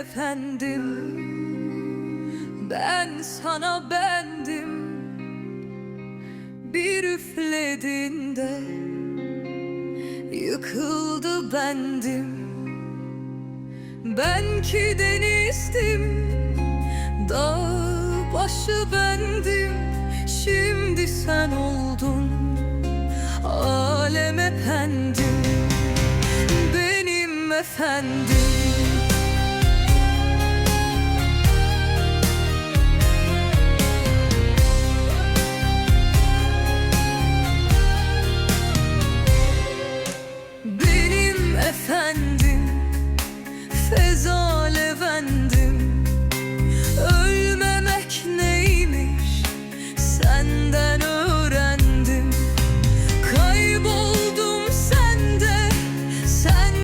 efendim. Ben sana bendim. Bir üflediğinde Yıkıldı bendim. Ben ki denizdim Dağ başı bendim. Şimdi sen oldun Alem efendim. Benim efendim.